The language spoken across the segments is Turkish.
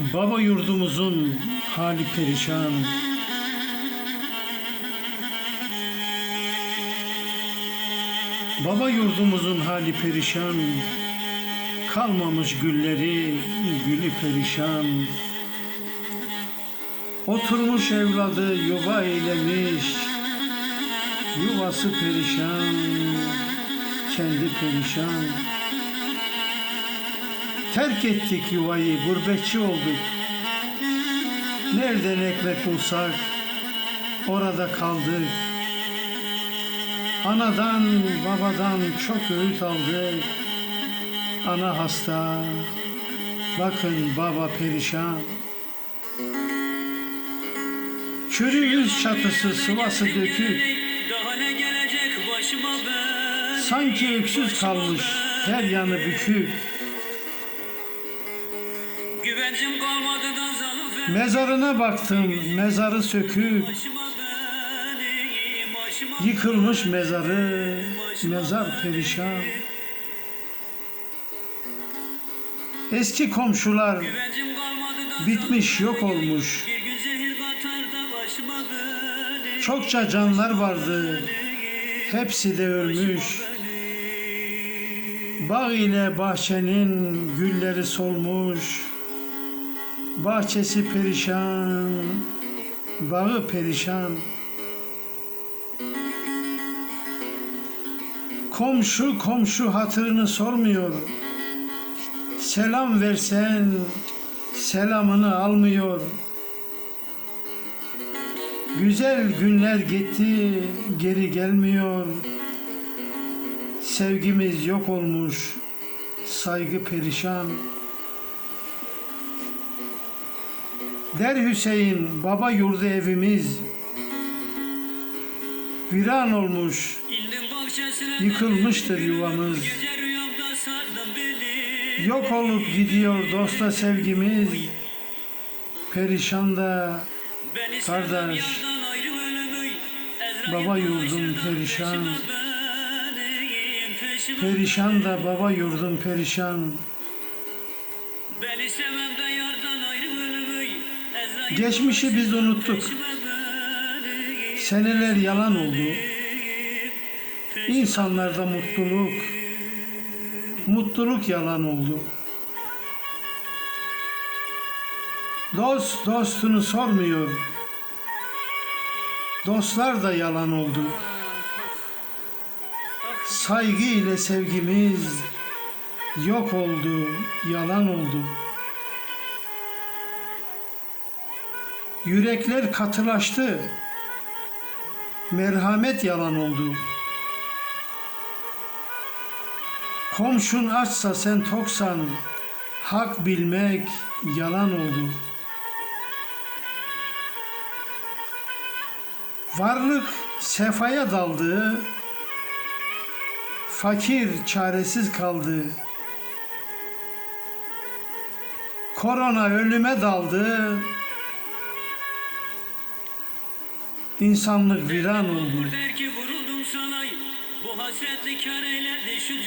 Baba yurdumuzun hali perişan. Baba yurdumuzun hali perişan. Kalmamış gülleri, gülü perişan. Oturmuş evladı yuva eylemiş. Yuvası perişan, kendi perişan. Terk ettik yuvayı, gurbetçi olduk. Nereden ekmek bulsak orada kaldık. Anadan babadan çok öğüt aldık. Ana hasta, bakın baba perişan. Çürüyüz çatısı sıvası dökük. Sanki öksüz kalmış her yanı bükük. Mezarına baktım mezarı başıma Yıkılmış mezarı, mezar perişan. Eski komşular bitmiş yok olmuş. Çokça canlar vardı, hepsi de ölmüş. Bağ ile bahçenin gülleri solmuş. Bahçesi perişan, bağı perişan. Komşu komşu hatırını sormuyor. Selam versen selamını almıyor. Güzel günler gitti, geri gelmiyor. Sevgimiz yok olmuş, saygı perişan. Der Hüseyin, baba yurdu evimiz. Viran olmuş, Yıkılmıştır yuvamız. Yok olup gidiyor dosta sevgimiz. Perişan da Kardeş, baba yurdum perişan. perişan da baba yurdum perişan. Beni sevmem de yardan ayrı Ezrail Geçmişi biz unuttuk. Seneler yalan oldu. İnsanlarda mutluluk, mutluluk yalan oldu. Dost dostunu sormuyor. Dostlar da yalan oldu. Saygı ile sevgimiz yok oldu, yalan oldu. Yürekler katılaştı. Merhamet yalan oldu. Komşun açsa sen toksan, hak bilmek yalan oldu. Varlık sefaya daldı, fakir çaresiz kaldı. Korona ölüme daldı,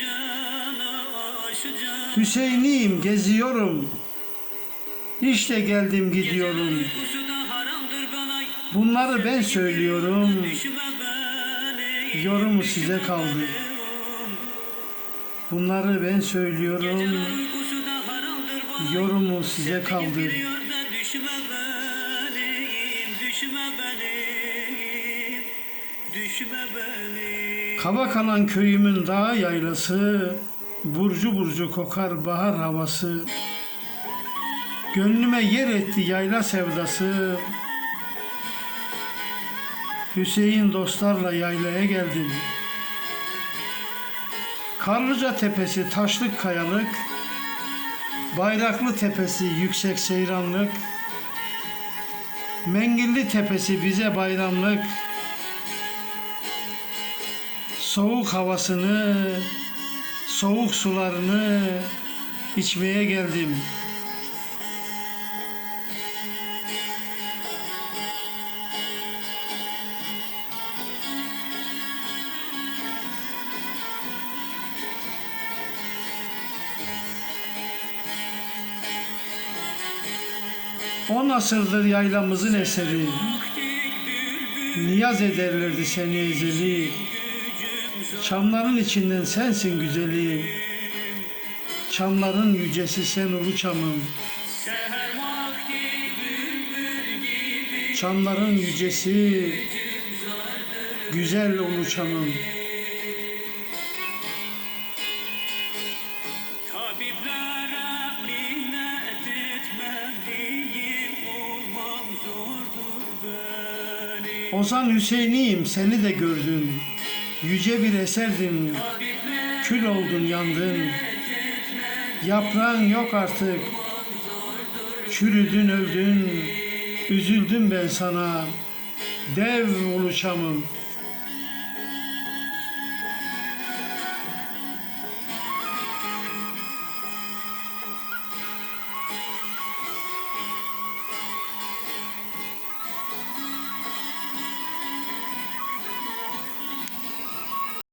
cana Şu cana Hüseyin'iyim geziyorum. İşte geldim gidiyorum. Bunları ben söylüyorum. Yorumu size kaldı. Bunları ben söylüyorum. Yorumu size kaldı. Düşme benim Düşme benim Düşme benim Kaba kalan köyümün dağ yaylası, burcu burcu kokar bahar havası. Gönlüme yer etti yayla sevdası. Hüseyin dostlarla yaylaya geldim. Karlıca tepesi taşlık kayalık, Bayraklı tepesi yüksek seyranlık, Mengilli tepesi bize bayramlık, soğuk havasını, soğuk sularını içmeye geldim. On asırdır yaylamızın eseri. Niyaz ederlerdi seni ezeli. Çamların içinden sensin güzeli. Çamların yücesi sen ulu gibi Çamların yücesi güzel ulu çamım. Ozan Hüseyin'iyim seni de gördüm. Yüce bir eserdin. Kül oldun yandın. Yaprağın yok artık. Çürüdün öldün. Üzüldüm ben sana. Dev ulu çamım.